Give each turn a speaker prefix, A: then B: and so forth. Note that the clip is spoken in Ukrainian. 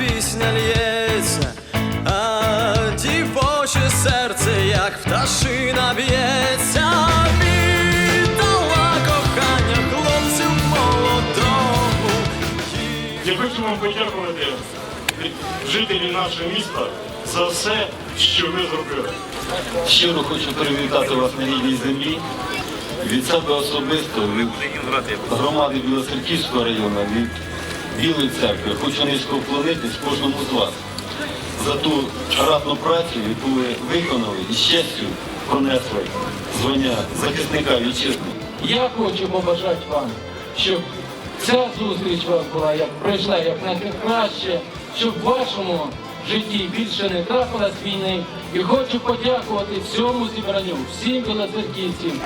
A: пісня лється, а дівоче серце, як пташина б'ється, віддала кохання хлопцю молодому.
B: Я хочу вам подякувати жителів нашого міста за все, що ви зробили.
C: Щиро хочу привітати вас на рідній землі. Від себе особисто від громади Білосерківського району. від Білої церкви. Хочу низько вклонитись кожному з вас за ту ратну працю, яку ви виконали і з честю пронесли звання захисника вітчизни.
D: Я хочу побажати вам, щоб ця зустріч у вас була як пройшла як найкраще, щоб в вашому житті більше не трапилось війни. І хочу подякувати всьому зібранню, всім білоцерківцям.